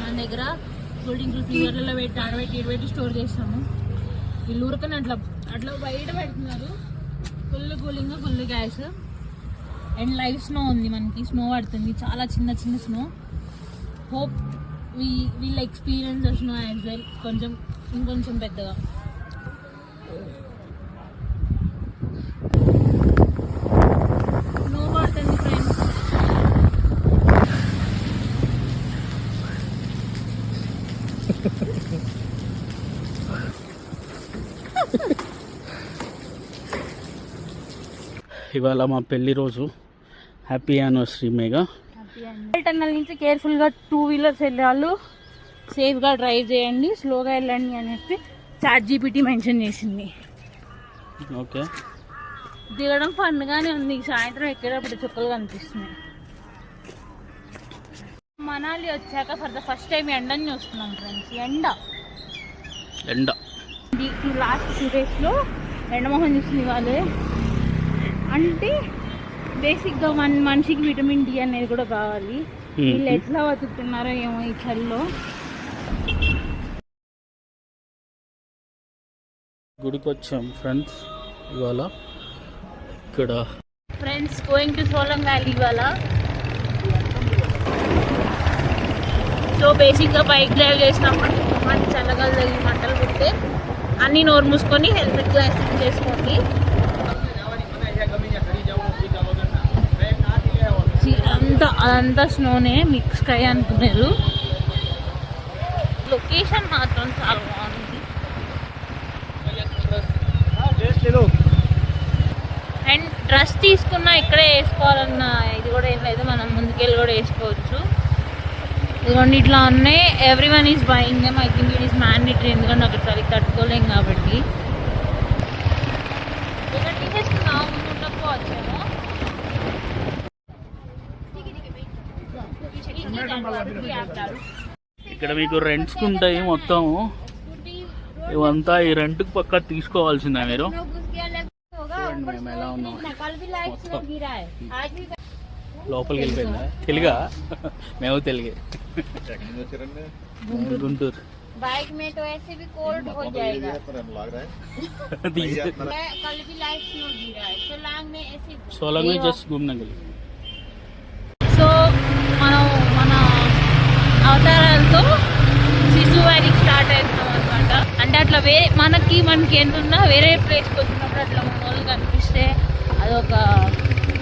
మన దగ్గర కూల్ డ్రింక్లు ఫ్రీజర్లలో పెట్టి ఆడబెట్టి ఇడబెట్టి స్టోర్ చేస్తాము. వీళ్ళు ఊరకని అట్లా అట్లా బయట పెడుతున్నారు. Full cooling full gas and live snow ఉంది మనకి స్నో పడుతుంది. చాలా చిన్న చిన్న స్నో హోప్ వీ వీళ్ళ ఎక్స్పీరియన్స్ స్నో యాజ్ వెల్ కొంచెం ఇంకొంచెం పెద్దగా స్నో పడుతుంది ఫ్రెండ్స్ ఇవాళ మా పెళ్ళి రోజు. హ్యాపీ యానివర్సరీ మేఘా టన్నల్ నుంచి కేర్ఫుల్గా టూ వీలర్స్ వెళ్ళాళ్ళు సేఫ్గా డ్రైవ్ చేయండి స్లోగా వెళ్ళండి అని చెప్పి చాట్ జీపీటీ మెన్షన్ చేసింది. ఓకే దిగడం ఫన్గానే ఉంది. సాయంత్రం ఎక్కేటప్పుడు చుక్కలు కనిపిస్తున్నాయి. మనాలి వచ్చాక ఫర్ ద ఫస్ట్ టైం ఎండని చూస్తున్నాం ఫ్రెండ్స్ ఎండ. ఎండ. ఈ లాస్ట్ టూ డేస్లో ఎండమోహం చూస్తుంది వాళ్ళే. అంటే బేసిక్గా మన మనిషికి విటమిన్ డి అనేది కూడా కావాలి. వీళ్ళు ఎట్లా బతుకుతున్నారో ఏమో ఈ చలిలో. గుడికి వచ్చాం ఫ్రెండ్స్ ఇవాళ. ఇక్కడ friends going to Solang valley ఇవాళ. సో బేసిక్గా బైక్ డ్రైవ్ చేసినప్పుడు మంచి చల్లగా తగిలి మంటలు పుట్టే అన్ని నోరు మూసుకొని హెల్మెట్ గ్లాస్ చేసుకోండి. అంతా అదంతా స్నోనే మిక్స్ స్కై అనుకున్నారు. లొకేషన్ మాత్రం చాలా బాగుంది. అండ్ డ్రెస్ తీసుకున్నా ఇక్కడే వేసుకోవాలన్న ఇది కూడా ఏం లేదు మనం ముందుకెళ్ళి కూడా వేసుకోవచ్చు. ఇదిగోండి ఇట్లా ఉన్నాయి everyone is buying them I think it is mandatory ఎందుకంటే అక్కడ చలికి తట్టుకోలేం కాబట్టి. ఇక్కడ మీకు రెంట్స్కి ఉంటాయి మొత్తం ఇవంతా ఈ రెంట్కి పక్క తీసుకోవాల్సిందే మీరు. చూడండి మేము ఎలా ఉన్నాం? మొత్తం. లోపలికి వెళ్ళిపోయిందా తెలుగా మేము తెలుగే మేము గుంటూరు बाइक में तो ऐसे भी कोल्ड हो जाएगा తీసే- मैं कल भी लाइट स्नो गिरा है तो लांग में ऐसे सोलंग में जस्ट घूमने के लिए సో మనం మన అవతారాలతో శిశు వ్యాలీకి స్టార్ట్ అవుతున్నాం అనమాట అంటే అట్లా వే మనకి మనకి ఎన్నున్నా వేరే ప్లేస్కి వచ్చినప్పుడు అట్లా మన వాళ్ళు కనిపిస్తే అదొక